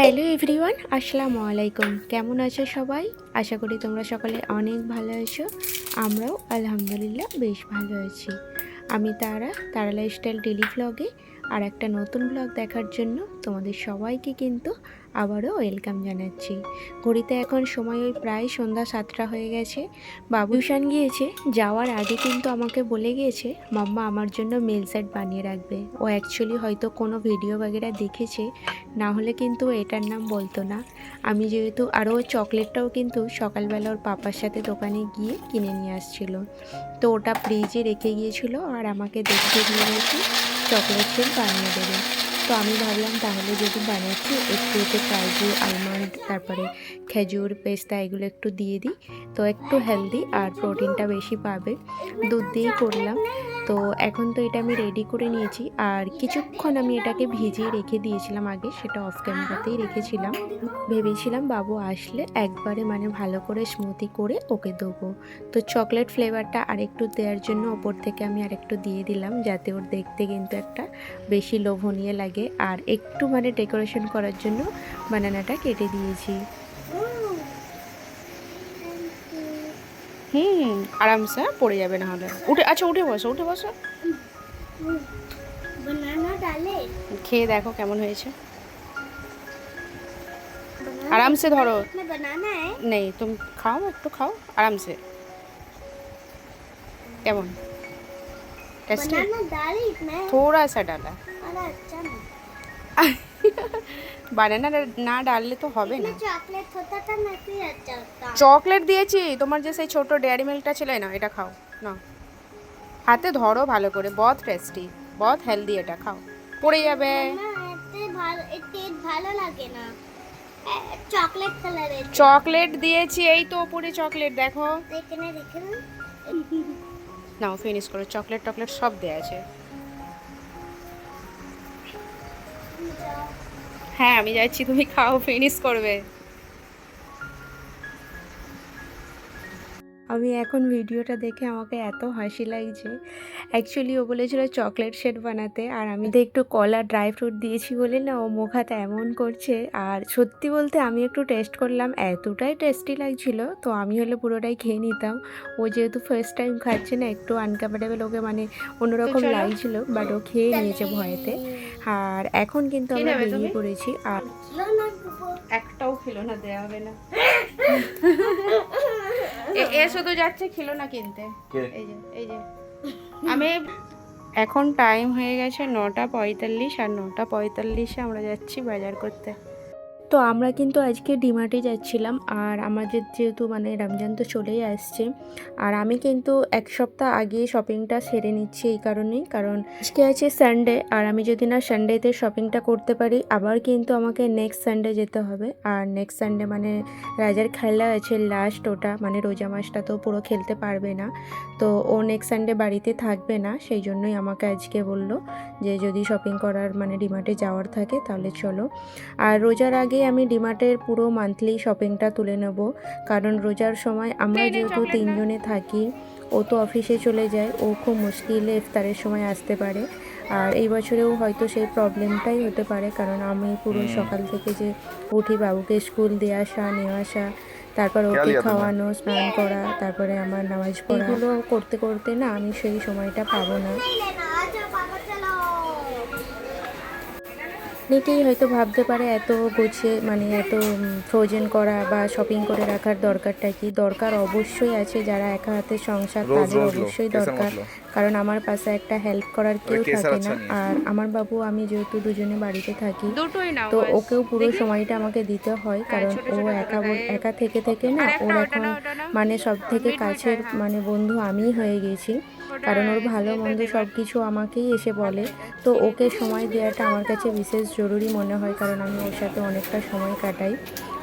Hello everyone, আসসালামু আলাইকুম। কেমন আছো সবাই? আশা করি তোমরা সকলে অনেক ভালো আছো। আমরাও আলহামদুলিল্লাহ বেশ ভালো আছি। আমি তারা তারা লাইফস্টাইল ডেলি ভ্লগে আর একটা নতুন ব্লগ দেখার জন্য তোমাদের সবাইকে কিন্তু আবারও ওয়েলকাম জানাচ্ছি। ঘড়িতে এখন সময় ওই প্রায় সন্ধ্যা সাতটা হয়ে গেছে। বাবুসান গিয়েছে, যাওয়ার আগে কিন্তু আমাকে বলে গিয়েছে, মাম্মা, আমার জন্য মেল সেট বানিয়ে রাখবে। ও অ্যাকচুয়ালি হয়তো কোনো ভিডিও বাগেরা দেখেছে, না হলে কিন্তু এটার নাম বলতো না। আমি যেহেতু আরও চকলেটটাও কিন্তু সকালবেলা ওর পাপার সাথে দোকানে গিয়ে কিনে নিয়ে আসছিল। তো ওটা ফ্রিজে রেখে গিয়েছিল আর আমাকে দেখিয়ে দিয়ে গেছে। চকলেট কেক বানিয়ে দেবে। তো আমি ভাবলাম তাহলে যদি বানাচ্ছি একটু এতে কাজু আলমন্ড তারপরে খেজুর, পেস্তা এগুলো একটু দিয়ে দিই। তো একটু হেলদি আর প্রোটিনটা বেশি পাবে। দুধ দিয়েই করলাম। তো এখন তো এটা আমি রেডি করে নিয়েছি। আর কিছুক্ষণ আমি এটাকে ভিজিয়ে রেখে দিয়েছিলাম আগে, সেটা অফ ক্যামেরাতেই রেখেছিলাম। ভেবেছিলাম বাবু আসলে একবারে মানে ভালো করে স্মুথি করে ওকে দেবো। তো চকলেট ফ্লেভারটা আরেকটু দেওয়ার জন্য ওপর থেকে আমি আরেকটু দিয়ে দিলাম, যাতে ওর দেখতে কিন্তু একটা বেশি লোভনীয় লাগে। আর একটু মানে ডেকোরেশন করার জন্য বানানাটা কেটে দিয়েছি। হুম আরামসে পড়ে যাবে না হলে উঠে আচ্ছা উঠে বসো উঠে বসো बनाना डाले খেয়ে দেখো কেমন হয়েছে আরামসে ধরো इसमें बनाना है নেই তুমি খাও একটু খাও আরামসে কেমন টেস্টি बनाना डाले इसमें थोड़ा सा डाला अरे अच्छा ना বানানা না ডাললে তো হবে না। চকলেট দিয়েছি তোমার যে সেই ছোট ডেয়ারি মিল্কটা ছিল না এটা খাও না হাতে ধরো ভালো করে বহুত টেস্টি বহুত হেলদি এটা খাও। পড়ে যাবে। ভালো লাগে না। চকলেট চকলেট দিয়েছি এই তো উপরে চকলেট দেখো। দেখুন নাও ফিনিশ করো চকলেট টকলেট সব দেয়া আছে। হ্যাঁ আমি যাচ্ছি তুমি খাও ফিনিশ করবে। আমি এখন ভিডিওটা দেখে আমাকে এত হাসি লাগছে। অ্যাকচুয়ালি ও বলেছিল চকলেট শেড বানাতে আর আমি তো একটু কলা ড্রাই ফ্রুট দিয়েছি বলে না ও মুখ হাতে এমন করছে। আর সত্যি বলতে আমি একটু টেস্ট করলাম এতটাই টেস্টি লাগছিল। তো আমি হলে পুরোটাই খেয়ে নিতাম। ও যেহেতু ফার্স্ট টাইম খাচ্ছে না একটু আনকমফর্টেবল ওকে মানে অন্যরকম। লাগছিল বাট ও খেয়ে নিয়েছে ভয়েতে। আর এখন কিন্তু আমরা বেরিয়ে পড়েছি। আর। একটাও খেলো না দেওয়া হবে না। এ- এ শুধু যাচ্ছে খেলো না কিনতে। এই যে এই যে। আমি এখন টাইম হয়ে গেছে নটা পঁয়তাল্লিশ আর নটা পঁয়তাল্লিশে আমরা যাচ্ছি বাজার করতে। তো আমরা কিন্তু আজকে ডিমার্টে যাচ্ছিলাম আর আমাদের যেহেতু মানে রমজান তো চলেই আসছে আর আমি কিন্তু এক সপ্তাহ আগে শপিংটা সেরে নিচ্ছি এই কারণেই, কারণ আজকে আছে সানডে আর আমি যদি না সানডেতে শপিংটা করতে পারি, আবার কিন্তু আমাকে নেক্সট সানডে যেতে হবে। আর নেক্সট সানডে মানে রাজার খেলা আছে লাস্ট ওটা মানে রোজা মাসটা তো পুরো খেলতে পারবে না। তো ও নেক্সট সানডে বাড়িতে থাকবে না, সেই জন্যই আমাকে আজকে বলল যে যদি শপিং করার মানে ডিমার্টে যাওয়ার থাকে তাহলে চলো। আর রোজার আগে আমি ডিমার্টের পুরো মান্থলি শপিংটা তুলে নেব। কারণ রোজার সময় আমরা যেহেতু তিনজনে থাকি ও তো অফিসে চলে যায় ও খুব মুশকিলে ইফতারের সময় আসতে পারে। আর এই বছরেও হয়তো সেই প্রবলেমটাই হতে পারে কারণ আমি পুরো সকাল থেকে যে উঠি বাবুকে স্কুল দিয়ে আসা নিয়ে আসা তারপর ওকে খাওয়ানো স্নান করা তারপরে আমার নামাজ পড়া। এগুলো করতে করতে না আমি সেই সময়টা পাবো না। অনেকেই হয়তো ভাবতে পারে এত গোছে মানে এত ফ্রোজেন করা বা শপিং করে রাখার দরকারটা কি? দরকার অবশ্যই আছে যারা একা হাতে সংসার তাদের অবশ্যই দরকার। কারণ আমার পাশে একটা হেল্প করার কেউ থাকে না। আর আমার বাবু আমি যেহেতু দুজনে বাড়িতে থাকি তো ওকেও পুরো সময়টা আমাকে দিতে হয় কারণ ও একা একা থেকে থেকে না ওর এখন মানে সব থেকে কাছের মানে বন্ধু আমিই হয়ে গেছি। কারণ ওর ভালো মন্দ সব কিছু আমাকেই এসে বলে। তো ওকে সময় দেওয়াটা আমার কাছে বিশেষ জরুরি মনে হয় কারণ আমি ওর সাথে অনেকটা সময় কাটাই।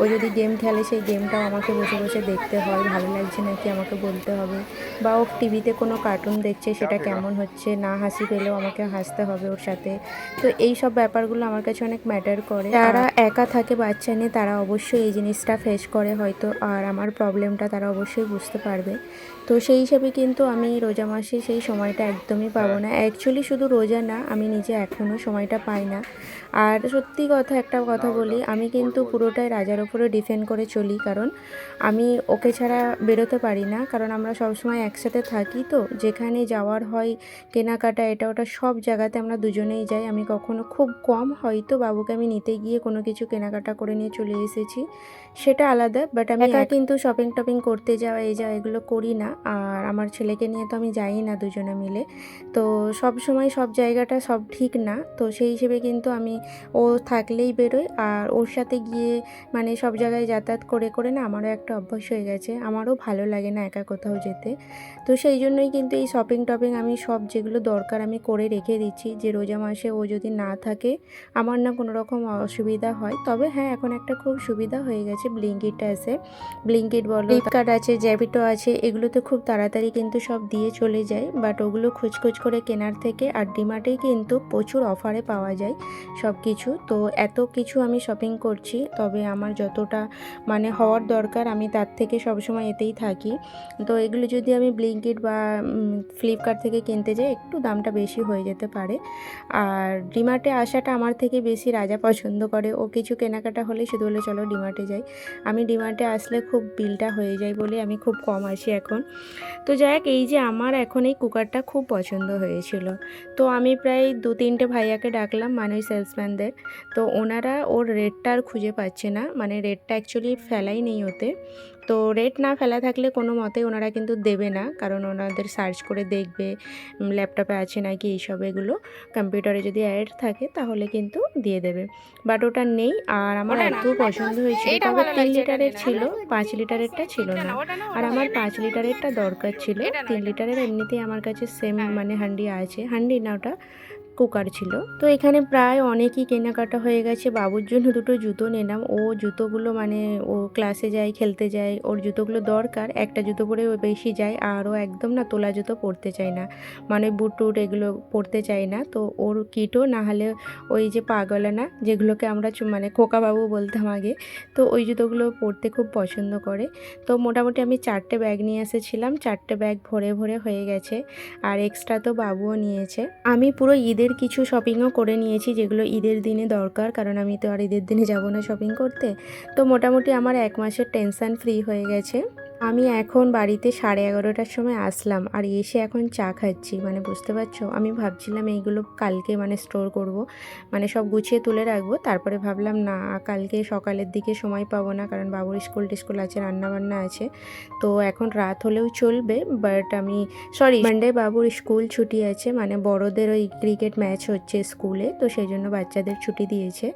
ও যদি গেম খেলে সেই গেমটাও আমাকে বসে বসে দেখতে হয় ভালো লাগছে নাকি আমাকে বলতে হবে। বা ও টিভিতে কোনো কার্টুন দেখছে সেটা কেমন হচ্ছে না হাসি পেলেও আমাকে হাসতে হবে ওর সাথে। তো এই সব ব্যাপারগুলো আমার কাছে অনেক ম্যাটার করে। যারা একা থাকে বাচ্চা নিয়ে তারা অবশ্যই এই জিনিসটা ফেস করে হয়তো আর আমার প্রবলেমটা তারা অবশ্যই বুঝতে পারবে। তো সেই হিসেবে কিন্তু আমি রোজা মাসে সেই সময়টা একদমই পাবো না। অ্যাকচুয়ালি শুধু রোজা না আমি নিজে এখনও সময়টা পাই না। আর সত্যি কথা একটা কথা বলি আমি কিন্তু পুরোটাই রাজার ওপরে ডিপেন্ড করে চলি কারণ আমি ওকে ছাড়া বেরোতে পারি না। কারণ আমরা সবসময় একসাথে থাকি তো যেখানে যাওয়ার হয় কেনাকাটা এটা ওটা সব জায়গাতে আমরা দুজনেই যাই। আমি কখনো খুব কম হয়তো বাবুকে আমি নিতে গিয়ে কোনো কিছু কেনাকাটা করে নিয়ে চলে এসেছি সেটা আলাদা। বাট আমি একা কিন্তু শপিং টপিং করতে যাওয়া এই যাওয়া এগুলো করি না। আর আমার ছেলেকে নিয়ে তো আমি যাই না দুজনে মিলে। তো সব সময় সব জায়গাটা সব ঠিক না। তো সেই হিসেবে কিন্তু আমি ও থাকলেই বেরোই আর ওর সাথে গিয়ে মানে সব জায়গায় যাতায়াত করে করে না আমারও একটা অভ্যাস হয়ে গেছে। আমারও ভালো লাগে না একা কোথাও যেতে। তো সেই জন্যই কিন্তু এই শপিং টপিং আমি সব যেগুলো দরকার আমি করে রেখে দিচ্ছি। যে রোজা মাসে ও যদি না থাকে, আমার না কোনো রকম অসুবিধা হয়। তবে হ্যাঁ এখন একটা খুব সুবিধা হয়ে গেছে ব্লিঙ্কিট আছে। ব্লিঙ্কিট বলো ফ্লিপকার্ট আছে জ্যাপিটো আছে, এগুলোতে খুব তাড়াতাড়ি কিন্তু সব দিয়ে চলে যায় বাট ওগুলো খোঁজ করে কেনার থেকে আর ডিমার্টেই কিন্তু প্রচুর অফারে পাওয়া যায় সব কিছু তো এত কিছু আমি শপিং করছি, তবে আমার যতটা মানে হওয়ার দরকার আমি তার থেকে সবসময় এতেই থাকি। তো এগুলো যদি আমি ব্লিঙ্কিট বা ফ্লিপকার্ট থেকে কিনতে যাই, একটু দামটা বেশি হয়ে যেতে পারে। আর ডিমার্টে আসাটা আমার থেকে বেশি রাজা পছন্দ করে। ও কিছু কেনাকাটা হলে শুধু হলে চলো ডিমার্টে যাই। আমি ডিমার্টে আসলে খুব বিলটা হয়ে যায় বলে আমি খুব কম আসি এখন। তো যাই এই যে আমার এখন এই কুকারটা খুব পছন্দ হয়েছিল। তো আমি প্রায় দু তিনটে ভাইয়াকে ডাকলাম মানে ওই সেলসম্যানদের তো ওনারা ওর রেটটা আর খুঁজে পাচ্ছে না মানে রেটটা অ্যাকচুয়ালি ফেলাই নেই ওতে। তো রেট না ফেলা থাকলে কোনো মতেই ওনারা কিন্তু দেবে না। কারণ ওনাদের সার্চ করে দেখবে ল্যাপটপে আছে নাকি এইসব এগুলো। কম্পিউটারে যদি অ্যাড থাকে তাহলে কিন্তু দিয়ে দেবে। বাট ওটা নেই আর আমার এত পছন্দ হয়েছিল। তবে তিন লিটারের ছিল পাঁচ লিটারেরটা ছিল না আর আমার পাঁচ লিটারেরটা দরকার ছিল। তিন লিটারের এমনিতেই আমার কাছে সেম হ্যাঁ। মানে হান্ডি আছে। হান্ডি না ওটা কুকার ছিল। তো এখানে প্রায় অনেকই কেনাকাটা হয়ে গেছে। বাবুর জন্য দুটো জুতো নিলাম। ও জুতোগুলো মানে ও ক্লাসে যায়, খেলতে যায়, ওর জুতোগুলো দরকার। একটা জুতো পরে ও বেশি যায় আর ও একদম না তোলা জুতো পরতে চায় না। মানে বুট টুট এগুলো পরতে চায় না। তো ওর কিটও না হলে ওই যে পাগলা না, যেগুলোকে আমরা মানে খোকাবাবু বলতাম আগে, তো ওই জুতোগুলো পরতে খুব পছন্দ করে। তো মোটামুটি আমি চারটে ব্যাগ নিয়ে এসেছিলাম। চারটে ব্যাগ ভরে ভরে হয়ে গেছে। আর এক্সট্রা তো বাবুও নিয়েছে। আমি পুরো ঈদের কিছু শপিংও করে নিয়েছি, যেগুলো ঈদের দিনে দরকার, কারণ আমি তো আর ঈদের দিনে যাব না শপিং করতে। তো মোটামুটি আমার এক মাসের টেনশান ফ্রি হয়ে গেছে। আমি এখন বাড়িতে সাড়ে এগারোটার সময় আসলাম আর এসে এখন চা খাচ্ছি। মানে বুঝতে পারছ? আমি ভাবছিলাম এইগুলো কালকে মানে স্টোর করব। মানে সব গুছিয়ে তুলে রাখব। তারপরে ভাবলাম, না, কালকে সকালের দিকে সময় পাবো না কারণ বাবুর স্কুল টিস্কুল আছে রান্না বান্না আছে। তো এখন রাত হলেও চলবে বাট আমি সরি মানডে বাবুর স্কুল ছুটি আছে। মানে বড়দের ওই ক্রিকেট ম্যাচ হচ্ছে স্কুলে তো সেই জন্য বাচ্চাদের ছুটি দিয়েছে।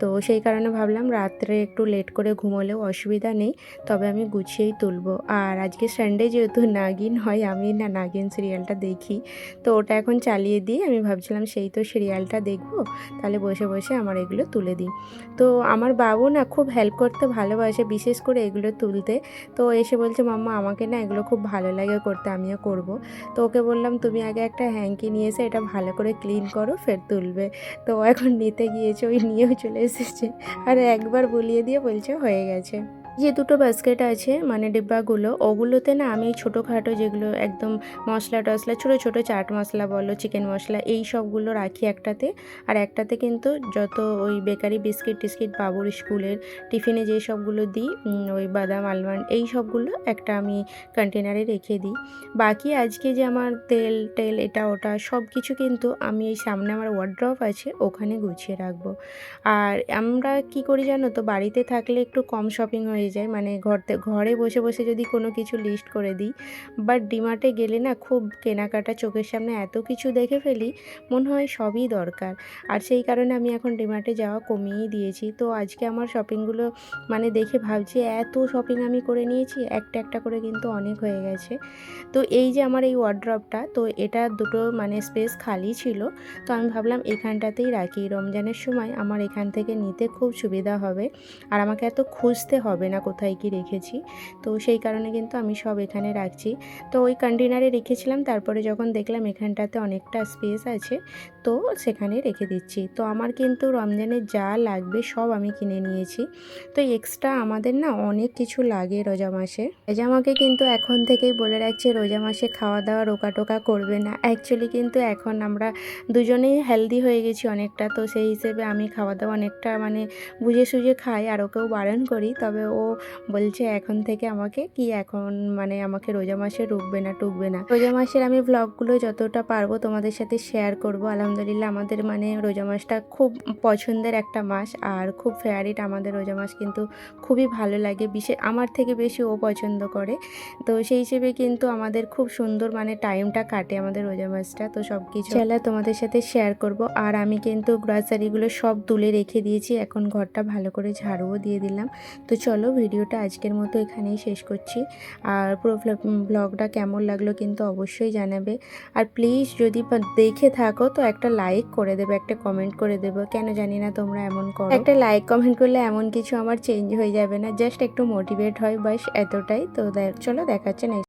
তো সেই কারণে ভাবলাম, রাত্রে একটু লেট করে ঘুমোলেও অসুবিধা নেই। তবে আমি গুছিয়েই তুলবো। আর আজকে সানডে যেহেতু নাগিন হয়, আমি না নাগিন সিরিয়ালটা দেখি, তো ওটা এখন চালিয়ে দিয়ে আমি ভাবছিলাম সেই তো সিরিয়ালটা দেখব, তাহলে বসে বসে আমার এগুলো তুলে দিই। তো আমার বাবু না খুব হেল্প করতে ভালোবাসে, বিশেষ করে এগুলো তুলতে। তো এসে বলছে, মাম্মা, আমাকে না এগুলো খুব ভালো লাগে করতে, আমিও করব। তো ওকে বললাম, তুমি আগে একটা হ্যাঙ্কি নিয়ে এসে এটা ভালো করে ক্লিন করো, ফের তুলবে। তো এখন নিতে গিয়েছে, ওই নিয়েও চলে এসেছে। আর একবার বলিয়ে দিয়ে বলছে, হয়ে গেছে। যে দুটো বাস্কেট আছে মানে ডিব্বাগুলো, ওগুলোতে না আমি ছোটোখাটো যেগুলো একদম মশলা টশলা ছোটো ছোটো চাট মশলা বলো চিকেন মশলা, এই সবগুলো রাখি একটাতে। আর একটাতে কিন্তু যত ওই বেকারি বিস্কিট টিস্কিট বাবুর স্কুলের টিফিনে যে সবগুলো দিই ওই বাদাম, আলমন্ড, এই সবগুলো একটা আমি কন্টেনারে রেখে দিই। বাকি আজকে যে আমার তেল, টেল, এটা, ওটা সব কিছু কিন্তু আমি এই সামনে আমার ওয়ার্ড্রপ আছে, ওখানে গুছিয়ে রাখব। আর আমরা কি করি জানো তো, বাড়িতে থাকলে একটু কম শপিং হয়ে যায়। মানে ঘরতে, ঘরে বসে বসে যদি কোনো কিছু লিস্ট করে দিই বাট ডিমার্টে গেলে না খুব কেনাকাটা চোখের সামনে এত কিছু দেখে ফেলি, মনে হয় সবই দরকার। আর সেই কারণে আমি এখন ডিমার্টে যাওয়া কমিয়েই দিয়েছি। তো আজকে আমার শপিংগুলো মানে দেখে ভাবছি, এত শপিং আমি করে নিয়েছি, একটা একটা করে কিন্তু অনেক হয়ে গেছে। তো এই যে আমার এই ওয়ার্ড্রপটা তো এটা দুটো মানে স্পেস খালি ছিল। তো আমি ভাবলাম এখানটাতেই রাখি। রমজানের সময় আমার এখান থেকে নিতে খুব সুবিধা হবে। আর আমাকে এত খুঁজতে হবে না। না কোথায় কি রেখেছি। তো সেই কারণে কিন্তু আমি সব এখানে রাখছি। তো ওই কন্টেনারে রেখেছিলাম, তারপরে যখন দেখলাম এখানটাতে অনেকটা স্পেস আছে, তো সেখানে রেখে দিচ্ছি। তো আমার কিন্তু রমজানের যা লাগবে সব আমি কিনে নিয়েছি। তো এক্সট্রা আমাদের না অনেক কিছু লাগে রোজা মাসে। রোজা মাকে কিন্তু এখন থেকেই বলে রাখছে, রোজা মাসে খাওয়া দাওয়া রোকা টোকা করবে না। অ্যাকচুয়ালি কিন্তু এখন আমরা দুজনেই হেলদি হয়ে গেছি অনেকটা। তো সেই হিসেবে আমি খাওয়া দাওয়া অনেকটা মানে বুঝে সুঝে খাই, আর ওকেও বারণ করি। তবে ও বলছে এখন থেকে আমাকে কি এখন মানে আমাকে রোজা মাসে রুকবে না টুকবে না? রোজা মাসের আমি ব্লগগুলো যতটা পারব তোমাদের সাথে শেয়ার করব। আলহামদুলিল্লাহ আমাদের মানে রোজা মাসটা খুব পছন্দের একটা মাস। আর খুব ফেভারিট আমাদের রোজা মাস কিন্তু খুবই ভালো লাগে। বিশেষ আমার থেকে বেশি ও পছন্দ করে। তো সেই হিসেবে কিন্তু আমাদের খুব সুন্দর মানে টাইমটা কাটে আমাদের রোজা মাসটা। তো সব কিছু চলা তোমাদের সাথে শেয়ার করব। আর আমি কিন্তু গ্রসারিগুলো সব তুলে রেখে দিয়েছি। এখন ঘরটা ভালো করে ঝাড়ুও দিয়ে দিলাম। তো চলো ভিডিওটা আজকের মতো এখানেই শেষ করছি। আর পুরো ব্লগটা কেমন লাগল কিন্তু অবশ্যই জানাবে। আর প্লিজ যদি দেখে থাকো তো একটা লাইক করে দেবে, একটা কমেন্ট করে দেবো। কেন জানি না তোমরা এমন করো। একটা লাইক কমেন্ট করলে এমন কিছু আমার চেঞ্জ হয়ে যাবে না জাস্ট একটু মোটিভেট হয়, বাস এতটাই। তো চলো দেখাচ্ছে নেক্সট